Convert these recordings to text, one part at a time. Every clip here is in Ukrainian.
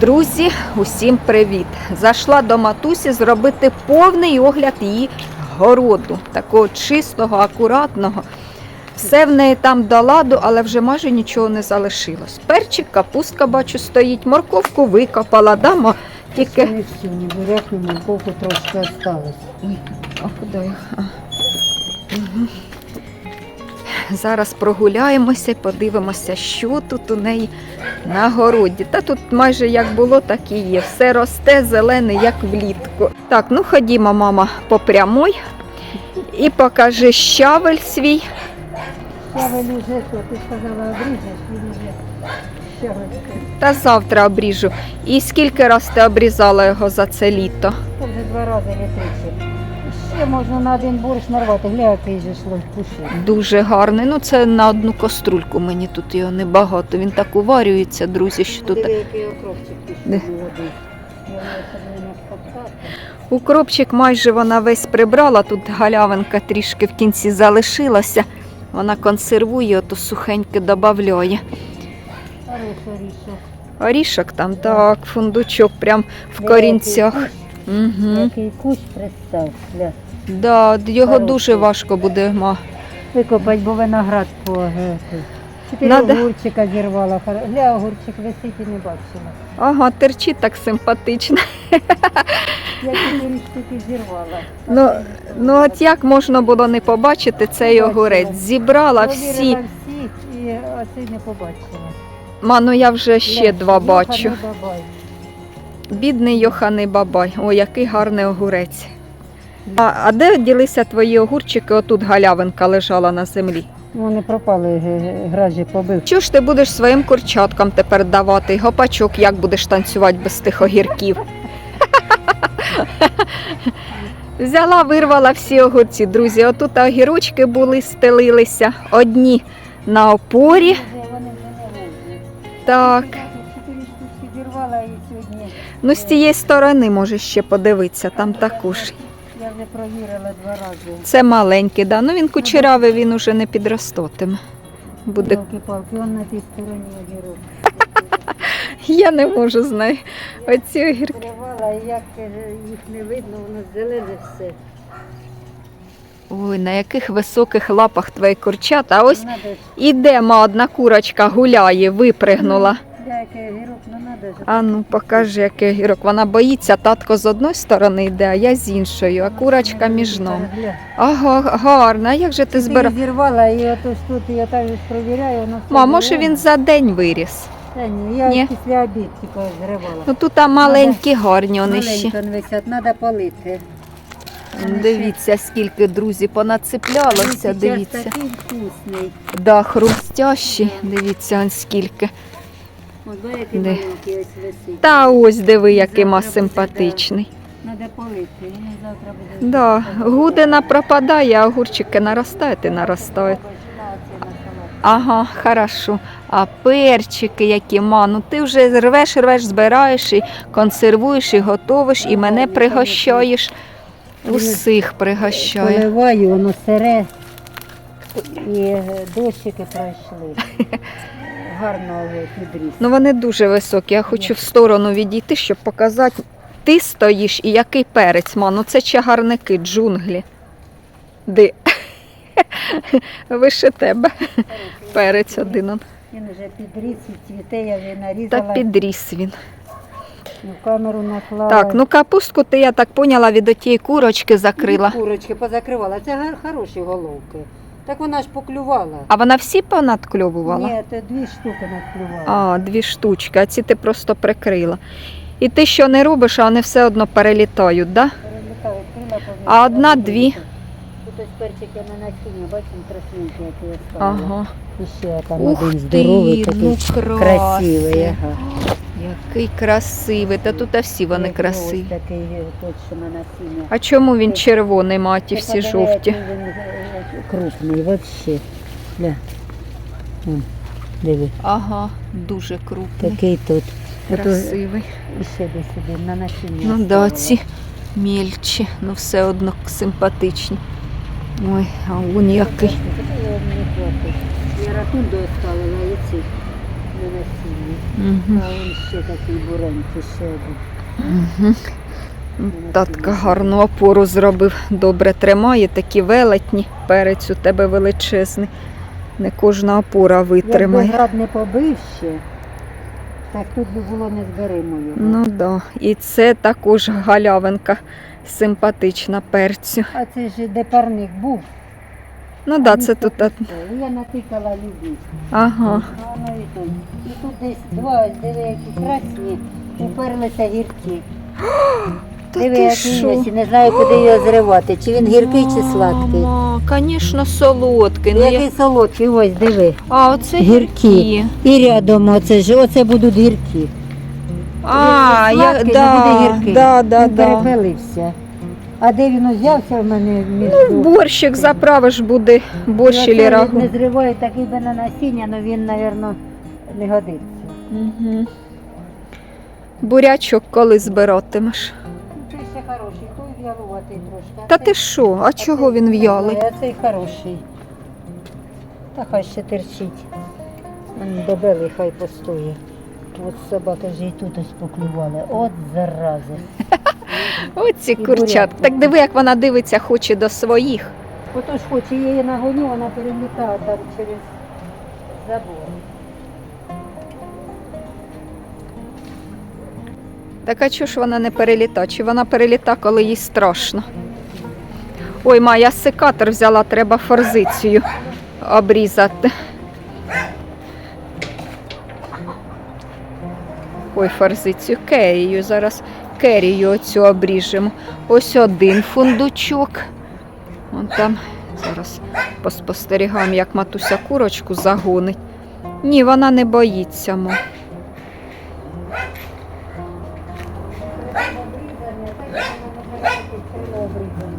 Друзі, усім привіт! Зайшла до матусі зробити повний огляд її городу, такого чистого, акуратного. Все в неї там до ладу, але вже майже нічого не залишилось. Перчик, капустка, бачу, стоїть, морковку викопала, дамо тільки. Морковку трошки осталось. Ой, а куди я? А. Зараз прогуляємося подивимося, що тут у неї на городі. Та тут майже як було, так і є. Все росте зелене, як влітку. Так, ну ходімо, мама, по прямой. І покажи щавель свій. Я велю вже, то ти сказала, обріжеш, він щавельський. Та завтра обріжу. І скільки раз ти обрізала його за це літо? Вже два рази не тричі. Ще можна на один борщ нарвати, гля, який же пушить. Дуже гарний. Ну це на одну каструльку мені тут його небагато. Він так уварюється, друзі, що тут. Диви, який окропчик Де? пішов води. Я особливо не вкопати. Укропчик майже вона весь прибрала. Тут галявинка трішки в кінці залишилася. Вона консервує, ото сухеньке додає. Хороший орішок. Орішок там, так, фундучок прям в корінцях. Угу. Який кущ представ. Гля. Да, його Хороший. дуже важко буде. ма. Викопать, бо виноград по. Чотири Надо. огурчика зірвала. Гля, огурчик висить і не бачила. Ага, терчить так симпатично. Я чотири штуки зірвала. Ну, ну от як можна було не побачити цей огурець? Зібрала всі. Провірила всі і оцей не побачила. Ма, ну я вже ще Гля, два Юха, бачу. не бабай. Бідний Йоханий бабай. Ой, який гарний огурець. А, а де ділися твої огурчики? Отут галявинка лежала на землі. Вони пропали, гражі побив. Що ж ти будеш своїм курчаткам тепер давати? Гопачок, як будеш танцювати без тих огірків? Взяла, вирвала всі огурці, друзі. Отут огірочки були, стелилися. Одні на опорі. Так. Ну, з цієї сторони можеш ще подивитися, там також. Я вже провірила два рази. Це маленький, да. ну він кучеравий, він уже не підростатиме. Буде. Палки, он на тій стороні огірок. Я не можу з нею. Оці огірки. Зривала, і як е, їх не видно, воно зелене все. Ой, на яких високих лапах твої курчата. А ось Надо ж, іде одна курочка гуляє, випригнула. Я який огірок, ну надо. А ну покажи, який огірок. Вона боїться, татко з одної сторони йде, а я з іншою, а курочка між нами. Ага, гарна. А як же ти збирав? Ти зірвала і отож тут я так же провіряю, воно все Ма, може він за день виріс. Та ні, я Ні? після обід тільки зривала. Ну тут а маленькі гарні вони ще. Маленько не висять, треба полити. Дивіться, скільки друзі понацеплялося, Він дивіться. такий вкусний. Да, хрустящі, дивіться, он скільки. Який Де? маленький ось висить. Та ось диви, який ма буде, симпатичний. Треба полити, він завтра буде. Да, гудина пропадає, а огурчики наростають і наростають. Ага, хорошо. А перчики, які ма, ну ти вже рвеш, рвеш, збираєш і консервуєш, і готовиш, і мене пригощаєш. Усіх пригощаю. Поливаю, воно сире. І дощики пройшли. Гарно підріс. Ну вони дуже високі. Я хочу в сторону відійти, щоб показати. Ти стоїш і який перець, ма. Ну це чагарники, джунглі. Ди. Вище тебе. Перець один. он. Він вже підріс і цвіте, я вже Та підріс він. Ну, камеру наклала. Так, ну капустку ти, я так поняла, від отієї курочки закрила. Курочки позакривала. Це гар- хороші головки. Так вона ж поклювала. А вона всі понадкльовувала? Ні, це дві штуки надклювала. А, дві штучки, а ці ти просто прикрила. І ти що не робиш, а вони все одно перелітають, да? Перелітаю, крила. А одна-дві? Тут ось перчик я на насіння, бачимо, красненький, який я ставила. Ага. І ще там Ух один ти, здоровий, такий ну красивий. Ага. Який красивий. Та тут всі вони красиві. А чому він червоний, маті, всі жовті? е, крупний, взагалі. Диви, Ага, дуже крупний, такий тут. Красивий. ще десь один на насіння. Ну да, ці мільчі, ну все одно симпатичні. Ой, а он який. Я рахунок доставила і ці на насіння. Угу. А він ще такий буренький. Угу. Татка гарну опору зробив. Добре тримає, такі велетні. Перець у тебе величезний. Не кожна опора Якби витримає. град не побив ще, так тут би було не зберемо його. Ну да. І це також галявинка симпатична перцю. А це ж де парник був. Ну да, це тут. от- Я натикала любі. Ага. І тут. Десь два, ось диви, які красні, уперлися гіркі. Та Диви, ти який ось, і не знаю, куди його зривати. Чи він гіркий, чи сладкий. Мама, Звісно, солодкий. Ну, Який я... солодкий, ось диви. А, оце Гіркі. гіркі. І рядом оце ж, оце будуть гіркі. А, Він я, сладкий, да, не буде гіркий. да, да, він да. перепилився. А де він узявся в мене між Ну, борщик заправиш буде, борщ или це рагу. Не зриваю такий би на насіння, але він, мабуть, не годиться. Угу. Бурячок коли збиратимеш? Той ще хороший, той в'ялуватий трошки. а Та цей- ти що? А чого він в'ялий? А цей хороший. Та хай ще терчить. Він добелий, хай постоє. От собака вже і тут ось поклювали. От зарази. Оці І курчат. буряк. Так диви, як вона дивиться, хоче до своїх. Отож хоче я її нагоню, вона перелітає там через забор. Так а чого ж вона не переліта? Чи вона переліта, коли їй страшно? Ой, ма, я секатор взяла, треба форзицію обрізати. Ой, форзицію, керію. Зараз керію оцю обріжемо. Ось один фундучок. Вон там зараз поспостерігаємо, як матуся курочку загонить. Ні, вона не боїться, мо.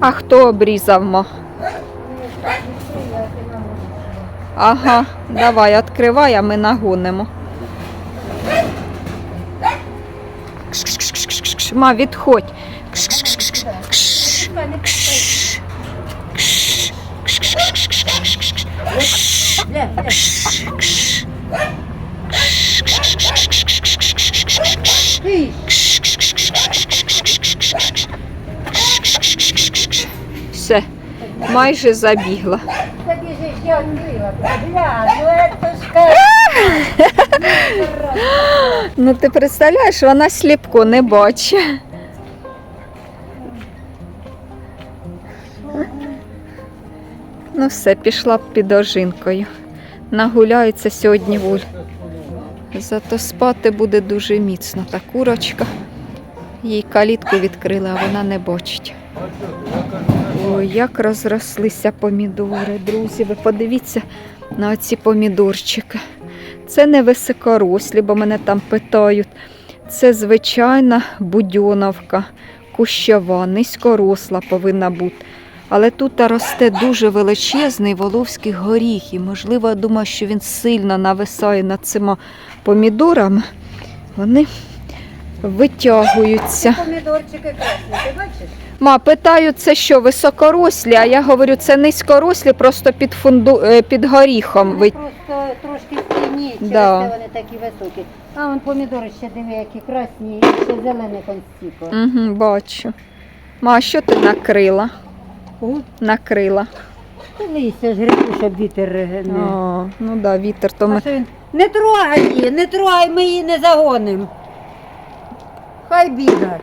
А хто обрізав мо? Ага, давай, відкривай, а ми нагонимо. Ти ж, Все, майже забігла. же я відкрила. Ну це ж Ну ти представляєш, вона сліпко не бачить. Ну все, пішла б під ожинкою. Нагуляється сьогодні воль. Зато спати буде дуже міцно. Та курочка. Їй калітку відкрили, а вона не бачить. Ой, як розрослися помідори, друзі. Ви подивіться на оці помідорчики. Це не високорослі, бо мене там питають. Це звичайна будьоновка, кущова, низькоросла повинна бути. Але тут росте дуже величезний воловський горіх. І, можливо, я думаю, що він сильно нависає над цими помідорами. Вони витягуються. Помідорчики красні, ти бачиш? Ма, питаю, це що, високорослі? А я говорю, це низькорослі, просто під, фунду, е, під горіхом. Вони просто трошки стрімні, через Да. це вони такі високі. А вон помідори ще диви, які красні, і ще зелений констіко. Угу, бачу. Ма, а що ти накрила? Накрила. Лися ж грибу, щоб вітер е, не. О, ну да, вітер, то А ми. що він? Не трогай її, не трогай, ми її не загонимо. Хай біга.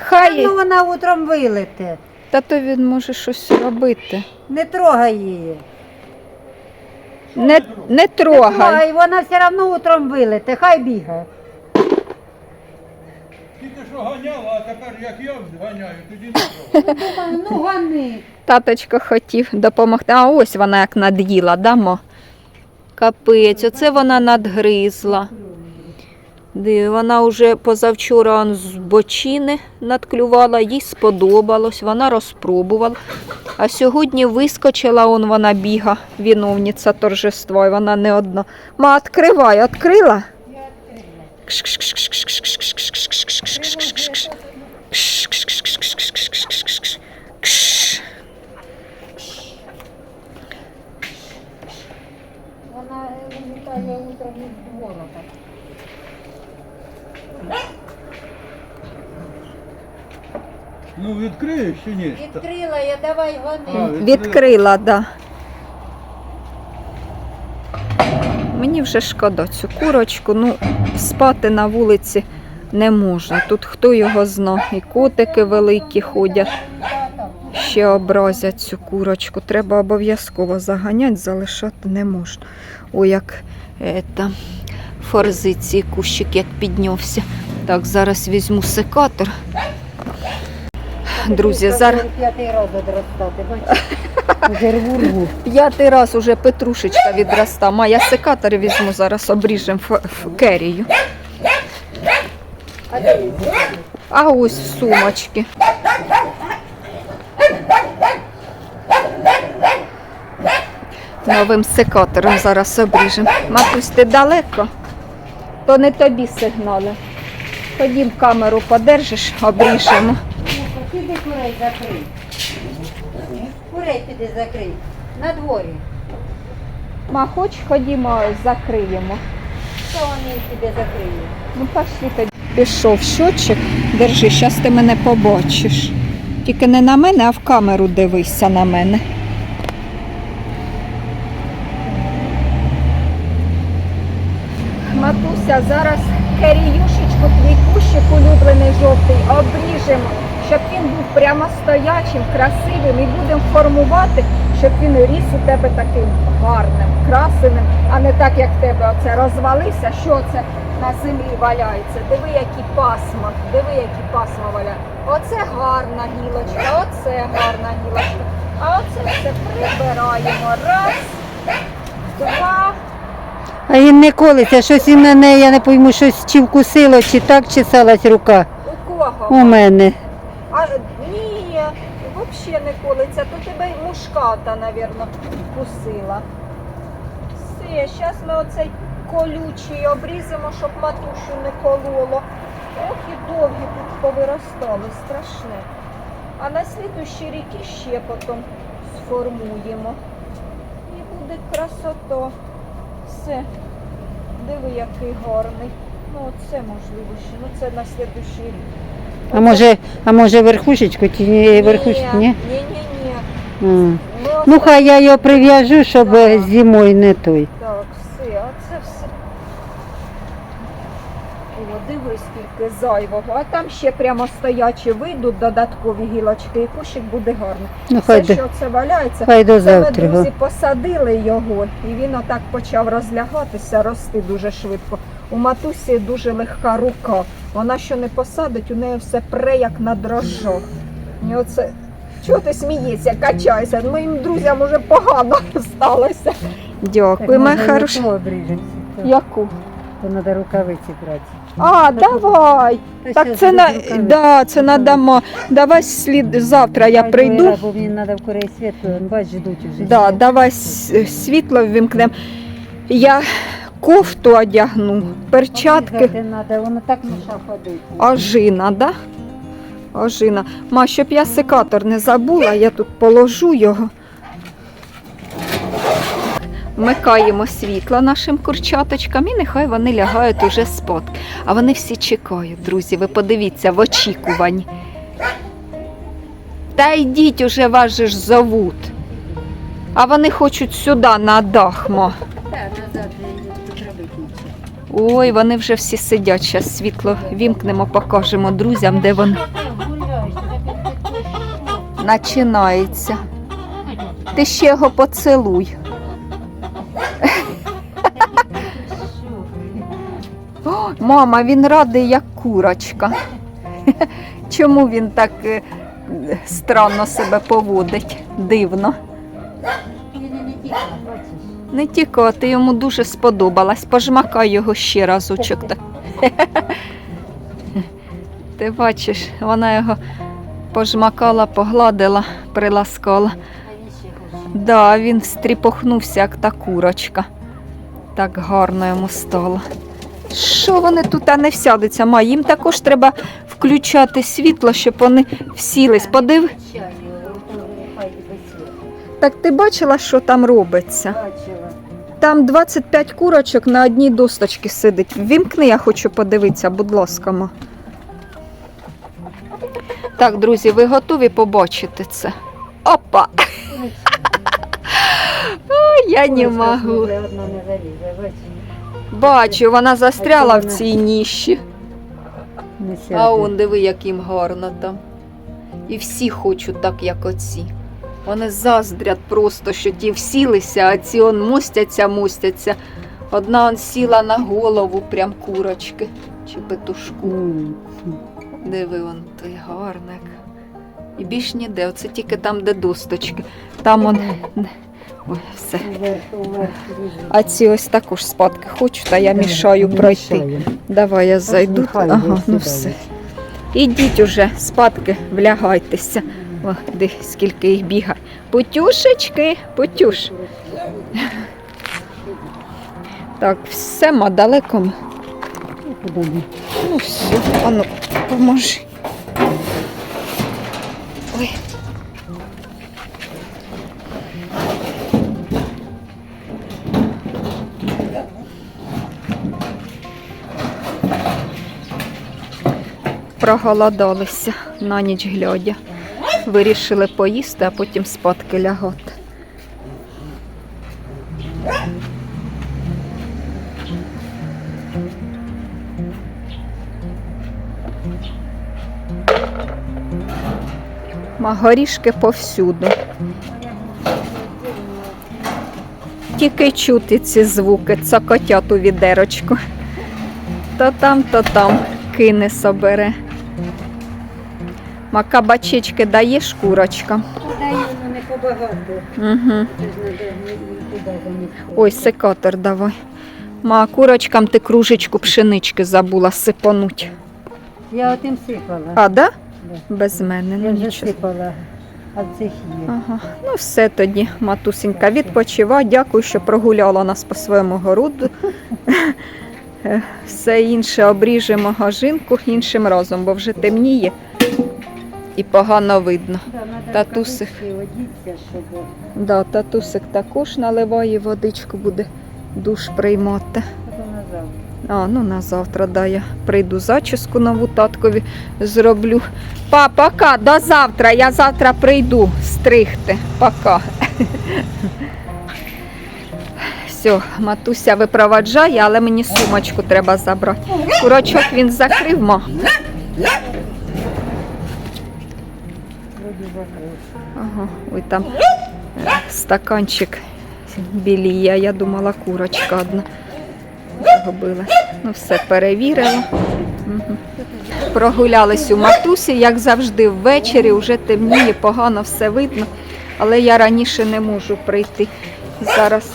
Хай, Ну вона утром вилете. та то він може щось робити. Не трогай її. Не, не трогай. Трогай, вона все одно утром вилете, хай бігає. Тільки що ганяла, а тепер як я ганяю, тоді не трогай. Думаю, ну гони. Таточка хотів допомогти. А ось вона як над'їла, дамо. Капець, оце вона надгризла. Вона вже позавчора з бочини надклювала, їй сподобалось, вона розпробувала. А сьогодні вискочила, он вона біга, виновниця торжества, і вона не одна. Ма, відкривай, відкрила? Вона вилітає утром із двору. Ну відкриєш чи ні? Відкрила я, давай гони. Відкрила, так. Да. Мені вже шкода цю курочку, ну спати на вулиці не можна. Тут хто його зна. І котики великі ходять. Ще образять цю курочку. Треба обов'язково заганяти, залишати не можна. О, як це форзиці кущик як піднявся. Так, зараз візьму секатор. Друзі, зараз П'ятий раз рву рву. п'ятий раз уже петрушечка відроста. Має секатор візьму, зараз обріжемо керію. А? А ось в сумочки. Новим секатором зараз обріжемо. Матусь, ти далеко? То не тобі сигнали. Ходім камеру подержиш, обріжемо. Піди курей закрий. Курей піди закрий. На дворі. Ма, хоч ходімо, закриємо. Що вони піде закриє? Ну, пошли тоді. Пішов щочик, держи, щас ти мене побачиш. Тільки не на мене, а в камеру дивися на мене. Матуся, зараз керіюшечку, твій улюблений жовтий, обріжемо, щоб він був прямо стоячим, красивим і будемо формувати, щоб він ріс у тебе таким гарним, красивим, а не так, як в тебе оце розвалився, що це на землі валяється. Диви, які пасма, диви, які пасма валяються. Оце гарна гілочка, оце гарна гілочка. А оце все прибираємо. Раз, два. А він не колиться, щось і на неї, я не пойму, щось чи вкусило, чи так чесалась рука. У кого? У мене. А ні, взагалі не колиться. То тебе й мушката, напевно, вкусила. Все, зараз ми оцей колючий обріземо, щоб матушу не кололо. Ох і довгі тут повиростали, страшне. А на слідущі ріки ще потім сформуємо. І буде красота. Все. Диви, який гарний. Ну, це можливо ще. Ну це на слідущий рік. А може, а може верхушечку, Ті ні, верхушечку, ні? Ні, ні, ні. Ну хай я його прив'яжу, щоб зимою не той. Так, все, а це все. О, диви, скільки зайвого. А там ще прямо стоячі вийдуть додаткові гілочки, і кущик буде гарний. Ну Все, хай до, що це валяється, хай до це ми, завтра. друзі, посадили його, і він отак почав розлягатися, рости дуже швидко. У матусі дуже легка рука. Вона що не посадить, у неї все пре, як на дрожжах. І оце... Чого ти смієшся, качайся? Моїм друзям уже погано сталося. Дякую, моя хороша. Яку? То треба рукавиці брати. А, давай. Та Так це на да, це надамо. Давай слід завтра я прийду. Бо мені треба в курей світло, бач, ждуть уже. Да, давай с- світло ввімкнемо. Я кофту одягну, перчатки, треба, воно так міша ходить. ожина, да? Ожина. Ма, щоб я секатор не забула, я тут положу його. Вмикаємо світло нашим курчаточкам і нехай вони лягають уже спати. А вони всі чекають, друзі. Ви подивіться в очікуванні. Та йдіть уже вас же ж зовуть. А вони хочуть сюди на дах, мо. Так, назад тут робити нічого. Ой, вони вже всі сидять. Зараз світло вімкнемо, покажемо друзям, де вони. Гуляєш, Начинається. Ти ще його поцілуй. Мама, він радий, як курочка. Чому він так е, странно себе поводить? Дивно. Не тільки, ти йому дуже сподобалась. Пожмакай його ще разочок. Ти бачиш, вона його пожмакала, погладила, приласкала. Да, він стріпохнувся, як та курочка. Так гарно йому стало. Що вони тут а не всядуться? Ма, їм також треба включати світло, щоб вони всілись. Подив... Так ти бачила, що там робиться? Там 25 курочок на одній досточці сидить. Вімкни, я хочу подивитися, будь ласка. ма. Так, друзі, ви готові побачити це? Опа! Я не можу. Бачу, вона застряла в цій ніші. А он диви, як їм гарно там. І всі хочуть так, як оці. Вони заздрять просто, що ті всілися, а ці он мостяться, мостяться. Одна он сіла на голову, прям курочки чи петушку. Диви он той гарник. І більш ніде, оце тільки там, де досточки. Там он. Ой, все. А ці ось також спадки хочуть, а я мішаю пройти. Давай я зайду. Ага, ну все. Ідіть уже, спадки, влягайтеся. О, де скільки їх бігає. Путюшечки, путюш. Так, все ма далеко. Ну. Ну все, ану, поможи. Проголодалися на ніч глядя. Вирішили поїсти, а потім спадки лягати. Ма горішки повсюду. Тільки чути ці звуки, цокотять у відерочку. То там, то там кине собере. Ма кабачечки даєш курочкам. Дай воно не побагато. Угу. Ой, секатор давай. Ма курочкам ти кружечку пшенички забула сипануть. Я отим сипала. А, да? Да. Без мене, ну Я вже нічого. сипала, а в цих є. Ага. Ну все тоді, матусенька, відпочивай. Дякую, що прогуляла нас по своєму городу. Е, Все інше обріжемо гажинку іншим разом, бо вже темніє і погано видно. Да, надо Татусик. в щоб Да, татусик також наливає водичку, буде душ приймати. А, ну на завтра, да, я прийду зачіску нову таткові зроблю. Па, пока, до завтра. Я завтра прийду стригти. Пока. Все, матуся випроваджає, але мені сумочку треба забрати. Курочок він закрив, ма. Вроді закрив. Ага, ой там е, стаканчик біліє. Я думала, курочка одна загубилась. Ну все, перевірила. Мгм. Прогулялись у матусі, як завжди, ввечері вже темніє, погано все видно, але я раніше не можу прийти. Зараз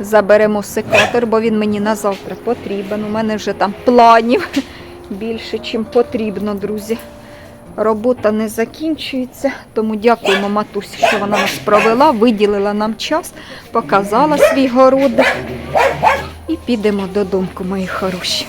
заберемо секатор, бо він мені на завтра потрібен. У мене вже там планів більше, чим потрібно, друзі. Робота не закінчується, тому дякуємо матусі, що вона нас провела, виділила нам час, показала свій городик. І підемо додому, мої хороші.